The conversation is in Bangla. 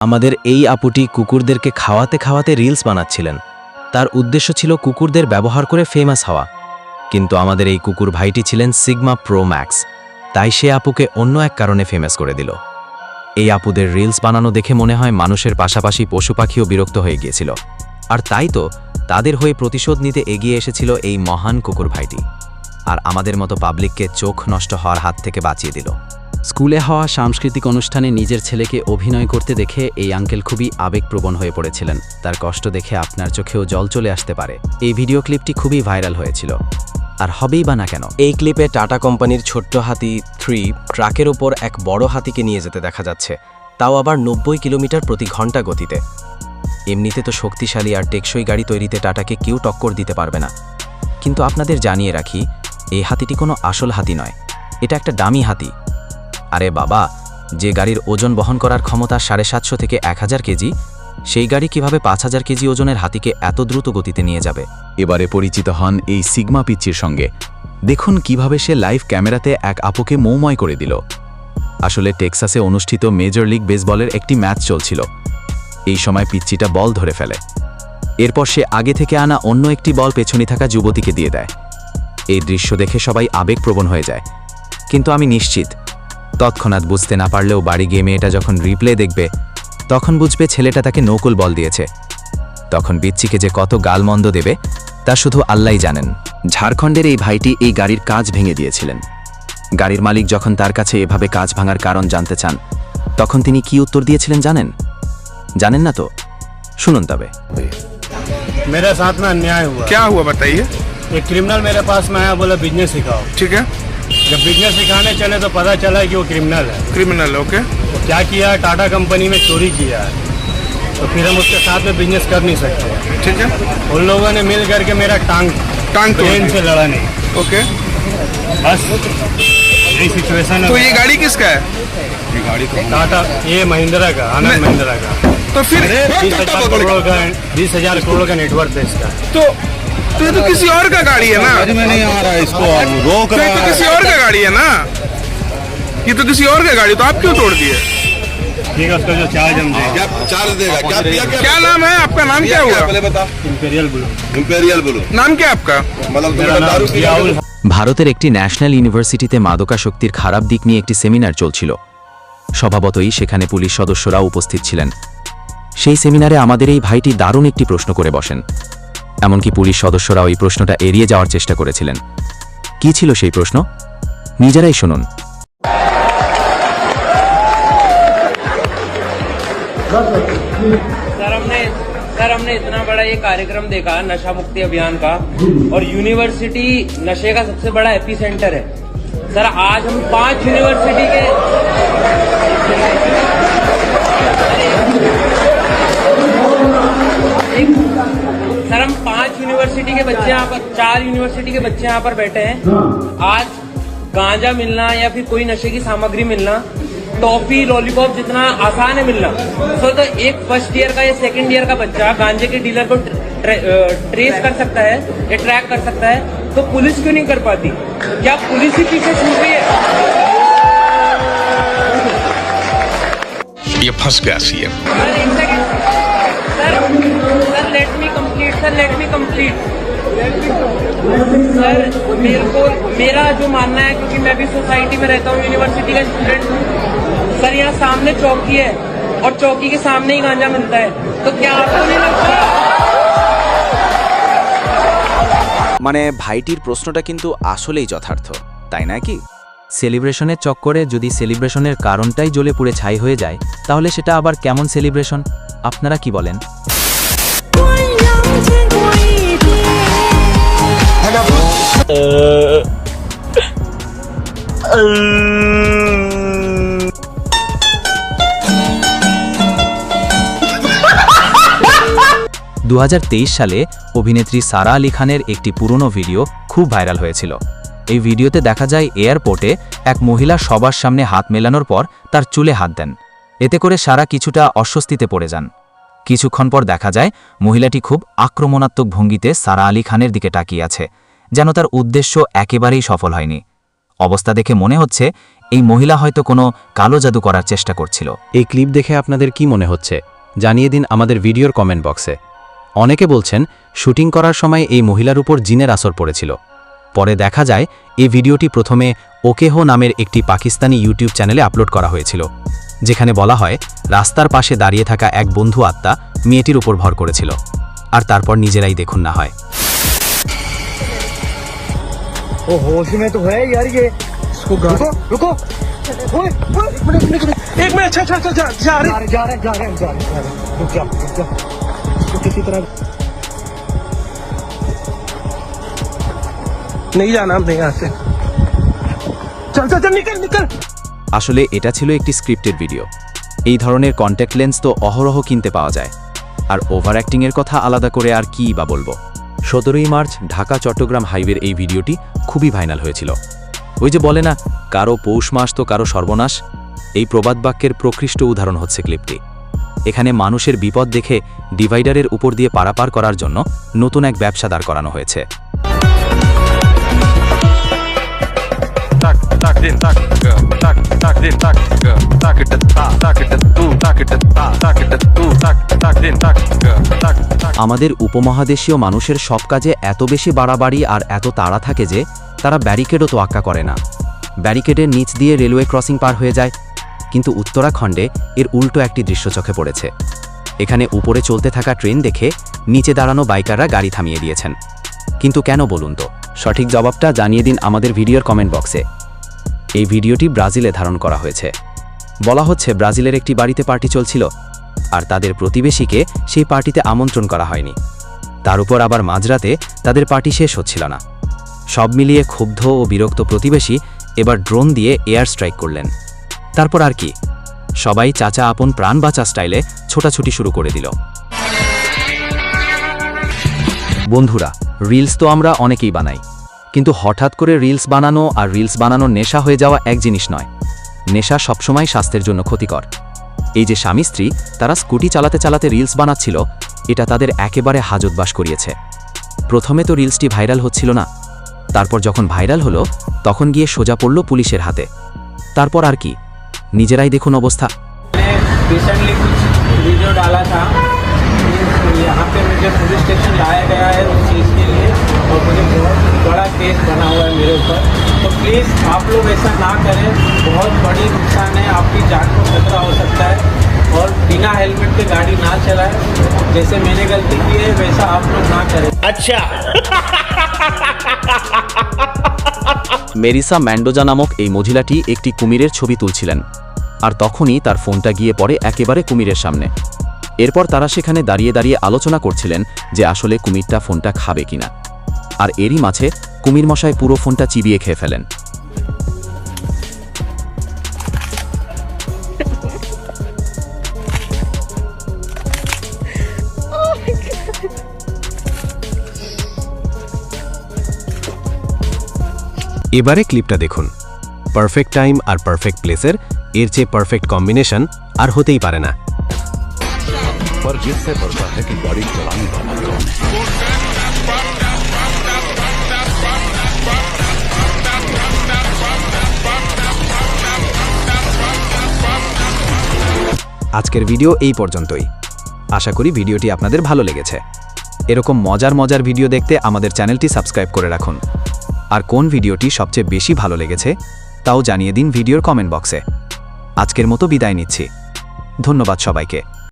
আমাদের এই আপুটি কুকুরদেরকে খাওয়াতে খাওয়াতে রিলস বানাচ্ছিলেন। তার উদ্দেশ্য ছিল কুকুরদের ব্যবহার করে ফেমাস হওয়া। কিন্তু আমাদের এই কুকুর ভাইটি ছিলেন সিগমা প্রো ম্যাক্স তাই সে আপুকে অন্য এক কারণে ফেমাস করে দিল। এই আপুদের রিলস বানানো দেখে মনে হয় মানুষের পাশাপাশি পশু পাখিও বিরক্ত হয়ে গিয়েছিল। আর তাই তো তাদের হয়ে প্রতিশোধ নিতে এগিয়ে এসেছিল এই মহান কুকুর ভাইটি। আর আমাদের মতো পাবলিককে চোখ নষ্ট হওয়ার হাত থেকে বাঁচিয়ে দিল। স্কুলে হওয়া সাংস্কৃতিক অনুষ্ঠানে নিজের ছেলেকে অভিনয় করতে দেখে এই আঙ্কেল খুবই আবেগপ্রবণ হয়ে পড়েছিলেন। তার কষ্ট দেখে আপনার চোখেও জল চলে আসতে পারে। এই ভিডিও ক্লিপটি খুবই ভাইরাল হয়েছিল। আর হবেই বা না কেন? এই ক্লিপে টাটা কোম্পানির ছোট্ট হাতি থ্রি ট্রাকের ওপর এক বড় হাতিকে নিয়ে যেতে দেখা যাচ্ছে। তাও আবার নব্বই কিলোমিটার প্রতি ঘণ্টা গতিতে। এমনিতে তো শক্তিশালী আর টেকসই গাড়ি তৈরিতে টাটাকে কেউ টক্কর দিতে পারবে না। কিন্তু আপনাদের জানিয়ে রাখি, এই হাতিটি কোনো আসল হাতি নয়। এটা একটা দামি হাতি। আরে বাবা, যে গাড়ির ওজন বহন করার ক্ষমতা সাড়ে সাতশো থেকে এক হাজার কেজি, সেই গাড়ি কীভাবে পাঁচ হাজার কেজি ওজনের হাতিকে এত দ্রুত গতিতে নিয়ে যাবে? এবারে পরিচিত হন এই সিগমা পিচ্চির সঙ্গে। দেখুন কীভাবে সে লাইভ ক্যামেরাতে এক আপুকে মৌময় করে দিল। আসলে টেক্সাসে অনুষ্ঠিত মেজর লিগ বেসবলের একটি ম্যাচ চলছিল। এই সময় পিচ্চিটা বল ধরে ফেলে। এরপর সে আগে থেকে আনা অন্য একটি বল পেছনে থাকা যুবতীকে দিয়ে দেয়। এই দৃশ্য দেখে সবাই আবেগপ্রবণ হয়ে যায়। কিন্তু আমি নিশ্চিত তৎক্ষণাৎ বুঝতে না পারলেও বাড়ি গিয়ে মেয়েটা যখন রিপ্লে দেখবে তখন বুঝবে ছেলেটা তাকে নৌকুল বল দিয়েছে তখন বিচ্ছিকে যে কত গালমন্দ দেবে তা শুধু আল্লাহই জানেন ঝাড়খণ্ডের এই ভাইটি এই গাড়ির কাজ ভেঙে দিয়েছিলেন গাড়ির মালিক যখন তার কাছে এভাবে কাজ ভাঙার কারণ জানতে চান তখন তিনি কি উত্তর দিয়েছিলেন জানেন জানেন না তো শুনুন তবে मेरे साथ में अन्याय हुआ क्या हुआ बताइए एक क्रिमिनल मेरे पास में आया बोला बिजनेस सिखाओ ठीक है जब बिज़नेस सिखाने चले तो पता चला कि वो क्रिमिनल है। क्रिमिनल ओके तो क्या किया? टाटा कंपनी में चोरी किया है। तो फिर हम उसके साथ में बिज़नेस कर नहीं सकते। ठीक है। उन लोगों ने मिल करके मेरा टांग टांग ट्रेन से लड़ा नहीं। ओके बस यही सिचुएशन है। तो ये गाड़ी किसका है? ये गाड़ी टाटा ये महिंद्रा का आनंद महिंद्रा का। तो फिर बीस हज़ार करोड़ का बीस हज़ार करोड़ का नेटवर्क है इसका। तो तो ये तो किसी और का गाड़ी है ना समझ में नहीं आ रहा है इसको रोक तो रहा ये तो है किसी और का गाड़ी है ना ये तो किसी और का गाड़ी तो आप क्यों तोड़ दिए ठीक है उसका जो चार्ज हम देंगे क्या चार्ज देगा क्या दिया क्या क्या नाम है आपका नाम क्या हुआ पहले बता इंपेरियल ब्लू इंपेरियल ब्लू नाम क्या आपका मतलब मेरा तुम्हें नाम दारू पी जियाउल ভারতের একটি ন্যাশনাল ইউনিভার্সিটিতে মাদকাশক্তির খারাপ দিক নিয়ে একটি সেমিনার চলছিল স্বভাবতই সেখানে পুলিশ সদস্যরা উপস্থিত ছিলেন সেই সেমিনারে আমাদের এই ভাইটি দারুণ একটি প্রশ্ন করে বসেন এমনকি পুলিশ সদস্যরা ওই প্রশ্নটা এড়িয়ে যাওয়ার চেষ্টা করেছিলেন কি ছিল সেই প্রশ্ন নিজেরাই শুনুন सर हमने सर हमने इतना बड़ा ये कार्यक्रम देखा नशा मुक्ति अभियान का और यूनिवर्सिटी नशे का सबसे बड़ा एपी सेंटर है सर आज हम पांच यूनिवर्सिटी के सर हम पाँच यूनिवर्सिटी के बच्चे यहाँ पर चार यूनिवर्सिटी के बच्चे यहाँ पर बैठे हैं। आज गांजा मिलना या फिर कोई नशे की सामग्री मिलना टॉफी लॉलीपॉप जितना आसान है मिलना। तो, तो एक फ़र्स्ट ईयर का या सेकंड ईयर का बच्चा गांजे के डीलर को ट्रे, ट्रेस कर सकता है या ट्रैक कर सकता है तो पुलिस क्यों नहीं कर पाती? क्या पुलिस ही पीछे छूट रही है? ये फंस गया CM sir let me complete sir मेरे को मेरा जो मानना है क्योंकि मैं भी सोसाइटी में रहता हूँ यूनिवर्सिटी का स्टूडेंट हूँ सर यहाँ सामने चौकी है और चौकी के सामने ही गांजा मिलता है तो क्या आपको नहीं लगता মানে ভাইটির প্রশ্নটা কিন্তু আসলেই যথার্থ তাই না কি সেলিব্রেশনের চক্করে যদি সেলিব্রেশনের কারণটাই জ্বলে পুড়ে ছাই হয়ে যায় তাহলে সেটা আবার কেমন সেলিব্রেশন আপনারা কি বলেন দু হাজার তেইশ সালে অভিনেত্রী সারা আলী খানের একটি পুরনো ভিডিও খুব ভাইরাল হয়েছিল। এই ভিডিওতে দেখা যায় এয়ারপোর্টে এক মহিলা সবার সামনে হাত মেলানোর পর তার চুলে হাত দেন। এতে করে সারা কিছুটা অস্বস্তিতে পড়ে যান। কিছুক্ষণ পর দেখা যায় মহিলাটি খুব আক্রমণাত্মক ভঙ্গিতে সারা আলী খানের দিকে তাকিয়ে আছে। যেন তার উদ্দেশ্য একেবারেই সফল হয়নি। অবস্থা দেখে মনে হচ্ছে এই মহিলা হয়তো কোনো কালো জাদু করার চেষ্টা করছিল। এই ক্লিপ দেখে আপনাদের কি মনে হচ্ছে? জানিয়ে দিন আমাদের ভিডিওর কমেন্ট বক্সে। অনেকে বলছেন, শুটিং করার সময় এই মহিলার উপর জিনের আসর পড়েছিল। পরে দেখা যায়, এই ভিডিওটি প্রথমে ওকেহো নামের একটি পাকিস্তানি ইউটিউব চ্যানেলে আপলোড করা হয়েছিল, যেখানে বলা হয়, রাস্তার পাশে দাঁড়িয়ে থাকা এক বন্ধু আত্মা মেয়েটির উপর ভর করেছিল। আর তারপর নিজেরাই দেখুন না হয়। वो होश में तो है यार ये इसको रुको रुको ओए, ओए, एक मिनट एक मिनट एक मिनट अच्छा अच्छा अच्छा जा, जा रहे जा रहे जा रहे जा रहे जा रहे रुक जा रुक जा इसको किसी तरह नहीं जाना हमने यहाँ से चल चल चल निकल निकल আসলে এটা ছিল একটি স্ক্রিপ্টেড ভিডিও এই ধরনের কন্ট্যাক্ট লেন্স তো অহরহ কিনতে পাওয়া যায় আর ওভার অ্যাক্টিংয়ের কথা আলাদা করে আর কী বা বলবো সতেরোই মার্চ ঢাকা চট্টগ্রাম হাইওয়ের এই ভিডিওটি খুবই ভাইরাল হয়েছিল ওই যে বলে না কারও পৌষ মাস তো কারও সর্বনাশ এই প্রবাদ বাক্যের প্রকৃষ্ট উদাহরণ হচ্ছে ক্লিপটি এখানে মানুষের বিপদ দেখে ডিভাইডারের উপর দিয়ে পারাপার করার জন্য নতুন এক ব্যবসা দাঁড় করানো হয়েছে tak tak din tak go tak tak din tak go tak আমাদের উপমহাদেশীয় মানুষের সব কাজে এত বেশি বাড়াবাড়ি আর এত তাড়া থাকে যে, তারা ব্যারিকেডও তোয়াক্কা করে না। ব্যারিকেডের নিচ দিয়ে রেলওয়ে ক্রসিং পার হয়ে যায়। কিন্তু উত্তরাখণ্ডে এর উল্টো একটি দৃশ্য চোখে পড়েছে। এখানে উপরে চলতে থাকা ট্রেন দেখে নিচে দাঁড়ানো বাইকাররা গাড়ি থামিয়ে দিয়েছেন। কিন্তু কেন বলুন তো? সঠিক জবাবটা জানিয়ে দিন আমাদের ভিডিওর কমেন্ট বক্সে। এই ভিডিওটি ব্রাজিলে ধারণ করা হয়েছে। বলা হচ্ছে ব্রাজিলের একটি বাড়িতে পার্টি চলছিল। আর তাদের প্রতিবেশীকে সেই পার্টিতে আমন্ত্রণ করা হয়নি। তার উপর আবার মাঝরাতে তাদের পার্টি শেষ হচ্ছিল না। সব মিলিয়ে ক্ষুব্ধ ও বিরক্ত প্রতিবেশী এবার ড্রোন দিয়ে এয়ার স্ট্রাইক করলেন। তারপর আর কি? সবাই চাচা আপন প্রাণ বাঁচা স্টাইলে ছোটাছুটি শুরু করে দিল। বন্ধুরা, রিলস তো আমরা অনেকেই বানাই। কিন্তু হঠাৎ করে রিলস বানানো আর রিলস বানানোর নেশা হয়ে যাওয়া এক জিনিস নয়। নেশা সবসময় স্বাস্থ্যের জন্য ক্ষতিকর। এই যে স্বামী স্ত্রী তারা স্কুটি চালাতে চালাতে রিলস বানাচ্ছিল এটা তাদের একেবারে হাজতবাস করিয়েছে প্রথমে তো রিলসটি ভাইরাল হচ্ছিল না তারপর যখন ভাইরাল হলো তখন গিয়ে সোজা পড়ল পুলিশের হাতে তারপর আর কি নিজেরাই দেখুন অবস্থা रिसेंटली कुछ वीडियो डाला था यहाँ पे मुझे पुलिस स्टेशन लाया गया है उस चीज़ के लिए और मुझे बहुत बड़ा केस बना हुआ है मेरे ऊपर तो प्लीज़ आप लोग ऐसा ना करें बहुत बड़ी नुकसान है आपकी जान को खतरा हो सकता है और बिना हेलमेट के गाड़ी ना चलाएं जैसे मैंने गलती की है वैसा आप लोग ना करें মেরিসা ম্যান্ডোজা নামক এই মহিলাটি একটি কুমিরের ছবি তুলছিলেন আর তখনই তার ফোনটা গিয়ে পড়ে একেবারে কুমিরের সামনে এরপর তারা সেখানে দাঁড়িয়ে দাঁড়িয়ে আলোচনা করছিলেন যে আসলে কুমিরটা ফোনটা খাবে কিনা আর এরই মাঝে কুমির মশাই পুরো ফোনটা চিবিয়ে খেয়ে ফেলেন। এবারে ক্লিপটা দেখুন। পারফেক্ট টাইম আর পারফেক্ট প্লেসের এর চেয়ে পারফেক্ট কম্বিনেশন আর হতেই পারে না। আজকের ভিডিও এই পর্যন্তই। আশা করি ভিডিওটি আপনাদের ভালো লেগেছে। এরকম মজার মজার ভিডিও দেখতে আমাদের চ্যানেলটি সাবস্ক্রাইব করে রাখুন। আর কোন ভিডিওটি সবচেয়ে বেশি ভালো লেগেছে, তাও জানিয়ে দিন ভিডিওর কমেন্ট বক্সে। আজকের মতো বিদায় নিচ্ছি। ধন্যবাদ সবাইকে।